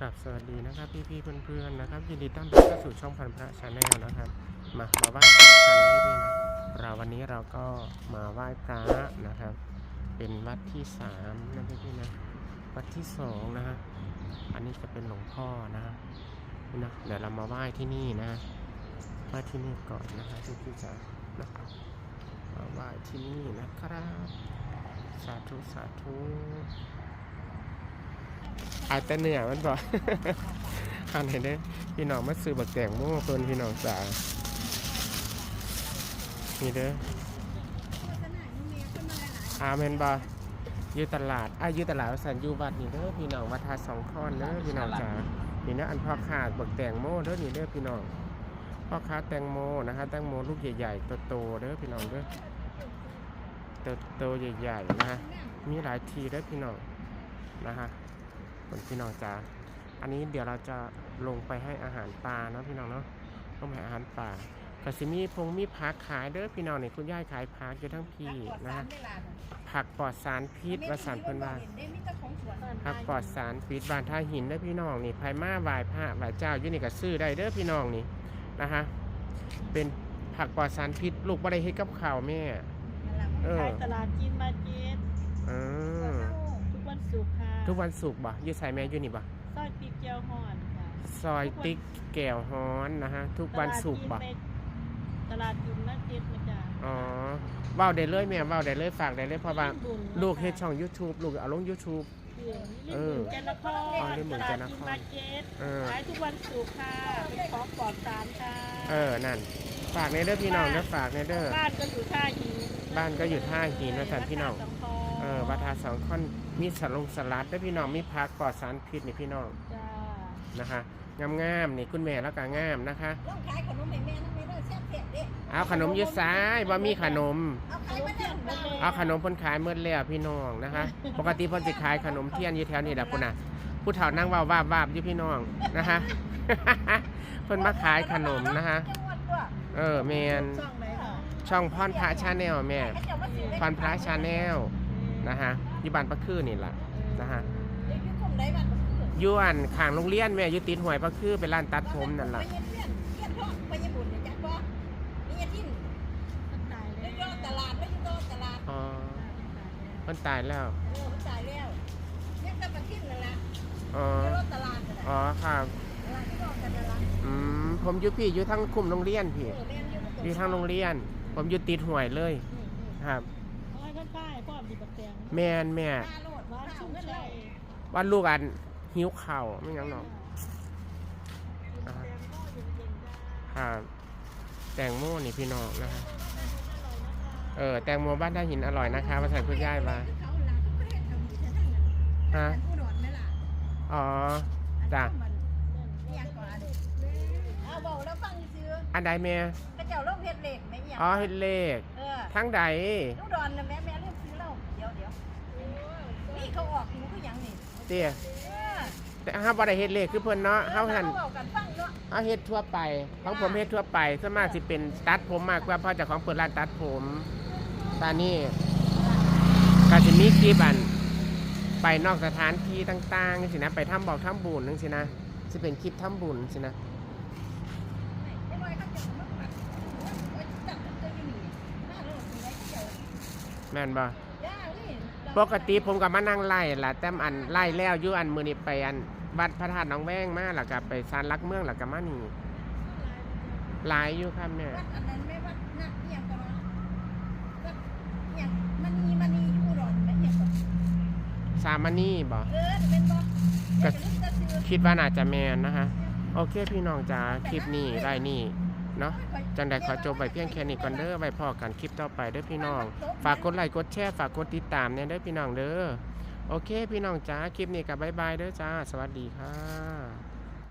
กับสวัสดีนะครับพี่พี่ๆเพื่อนๆนะครับยินดีต้อนรับเข้าสู่ช่องพันพระชาแนลนะครับ มามาไหว้พระกันนะพี่พี่นะเราวันนี้เราก็มาไหว้พระนะครับ เป็นวัดที่สามนะพี่พี่ๆนะวัดที่สองนะฮะอันนี้จะเป็นหลวงพ่อนะฮะนะเดี๋ยวเรามาไหว้ที่นี่นะไหว้ที่นี่ก่อนนะครับพี่พี่ๆจ๋านะมาไหว้ที่นี่นะครับสาธุสาธุ อาจจะเหนื่อยมันบอกอันเห็นได้อพี่น้องมาซื้อบักแตงโม่เพิ่นพี่น้องจ๋านี่เด้ออาเมนบออยู่ตลาดอะอยู่ตลาดวัดสันอยู่วัดนี่เด้อพี่น้องวัดทาสองค้อนเด้อพี่น้องจ๋านี่นะอันพ่อค้าบักแตงโม่เด้อนี่เด้อพี่น้องพ่อค้าแตงโมนะคะแตงโมลูกใหญ่ๆโตๆเด้อพี่น้องเด้อโตๆใหญ่ๆนะฮะมีหลายทีเด้อพี่น้องนะฮะ คนพี่น้องจ๋าอันนี้เดี๋ยวเราจะลงไปให้อาหารปลาเนาะพี่น้องเนาะลงไปให้อาหารปลากสิมีพงมีผักขายเด้อพี่น้องนี่คุณยายขายผักอยู่ทั้งพี่นะฮะผักปลอดสารพิษวสานเพิ่นว่าผักปลอดสารพิษบานท่าหินเด้อพี่น้องนี่ไผมาไหว้พระไหว้เจ้าอยู่นี่ก็ซื้อได้เด้อพี่น้องนี่นะฮะเป็นผักปลอดสารพิษลูกบ่ได้เฮ็ดกับข้าวแม่เออขายตลาดจีนมาร์เก็ตอื ทุกวันศุกร์บ่อยู่ใส่แม่อยู่นี่บ่ซอยปีกเกียวห่อนค่ะซอยติ๊กแก้วฮ้อนนะฮะ ทุกวันศุกร์บ่ตลาดจีนมาร์เก็ตนะจ๊ะอ๋อเว้าได้เลยแม่เว้าได้เลยฝากได้เลยเพราะว่าบุญลูกเฮ็ดช่อง YouTube ลูกเอาลง YouTube เอเอออแกนนครอ๋อเล่นเหมือนตแกลานดนครจีนมาร์เก็ตเออขายทุกวันศุกร์ค่ะเป็นของปลอดสารค่ะเออนั่น ฝากในเด้อพี่น้องเด้อฝากในเด้อบ้านก็อยู่ท่าหินบ้านก็อยู่ท่าหินว่าซั่นพี่น้อง วัดท่าสคเออวัดทาสองค่อนมีสลงสลัดเด้อพี่น้องมีผักปลอดสารพิษนี่พี่น้องจ้านะคะงามๆนี่คุณแม่แล้วก็งามนะคะต้องขายขนมให้แม่นั่นไม่ได้แซ่บเผ็ดเด้เอาขนมอยืดซ้ายบ่มีขนม เอาขายมาเด้อเอาขนมเพิ่นขายเมื่อแล้วพี่น้องนะคะ ปกติเพิ่นสิขายขนมเทียนอยู่แถวนี้แหละพุ่นน่ะผู้เฒ่านั่งเว้าวาบวาบอยู่พี่น้องนะคะ เพิ่นมาขายขนมนะคะเออแมนช่องไหนค่ะช่องพรพระชาแนลแม่ พรพระชาแนล นะฮะอยู่บ้านปะคือนี่ล่ะนะฮะอยู่อันข้างโรงเรียนแม่อยู่ติดห้วยปะคือเป็นร้านตัดผมนั่นล่ะไปเยี่ยมเยี่ยมพ่อไปเยี่ยมบุญเนี่ยจักบ่นี่ที่มันตายแล้แล้ววยอดตลาดไม่ยอดตลาดอ๋อเพิ่นตายแล้วเออมันตายแล้วยังแต่ประทินนั่นแหละอ๋อยอดตลาดนั่นแหละอ๋อครับตลาดที่ยอดกันตลาดอืมผมอยู่พี่อยู่ทั้งคุมโรงเรียนพี่เออแม่นอยู่อยู่ทั้งโรงเรียน ผมอยู่ติดห้วยเลยครับ พ่อมีบักแตงแม่นแม่หน้าโลดร้านข้าวชุ่มเงินใจเราว่าลูกอันหิวเข่าวไม่งั้นหรอกอ่าแตงโมอยู่เย็นๆจ้าครับแตงโมนี่พี่น้องนะครับเออแตงโมบ้านท่าหินอร่อยนะคะมาสั่งคุณยายมาเขาหลานเขาก็เฮ็ดทำอยู่ที่นั่นน่ะฮะอันผู้โดดไหมล่ะอ๋อจ้ะมันเรียกก่อนเอาเบาแล้วฟังซื้ออันใดแม่กระเจ้าลงเฮ็ดเหล็กไหมเนี่ยอ๋อเฮ็ดเลขเออทั้งใดลูกดอนนะแม่แม่เรียกซื้อแล้วเดี๋ยวเดี๋ยว นี่เขาออกหนูก็ยังนี่เตี้ยเออแต่เฮาบ่ได้เฮ็ดเลขคือเพิ่นเนาะเฮาหั่น เขาบอกกันฟังเนาะเฮาเฮ็ดทั่วไปของผมเฮ็ดทั่วไปส่วนมากสิเป็นตัดผมมากกว่าเพราะเจ้าของเปิดร้านตัดผมตอนนี้ก็สิมีคลิปอัน ไปนอกสถานที่ต่างๆสินะไปทำบอกทำบุญจังซี่นะสิเป็นคลิปทำบุญสินะไอ้น้อยเขาจะมาปัดโอ้ยจับตัวอยู่นี่หน้าโลดมีไว้เกี่ยวแม่นบ่ย่านี่ ปกติผมก็มานั่งไล่ล่ะแต่อันไล่แล้วอยู่อันมือนี้ไปอันวัดพระธาตุหนองแวงมาแล้วก็ไปศาลหลักเมืองแล้วก็มานี่หลายอยู่ครับแม่วัดอันนั้นไม่วัดนักเอียงก่อนวัดเอียงมันมีมันมีอยู่ดอไหมเอียงก่อนสามมานี่บ่เออเป็นบ่ก็เดี๋ยวจะลืมจะซื้อคิดว่าน่าจะแมนนะคะโอเคพี่น้องจ๋าคลิปนี้ไล่นี่ เนาะจังใดขอจบไปเพียงแค่นี้ก่อนเด้อไว้พอกันคลิปต่อไปเด้อพี่น้อง ฝากกดไลค์กดแชร์ฝากกดติดตามเนี่ยเด้อพี่น้องเด้อโอเค พี่น้องจ้าคลิปนี้กับบายบายเด้อจ้า สวัสดีค่ะ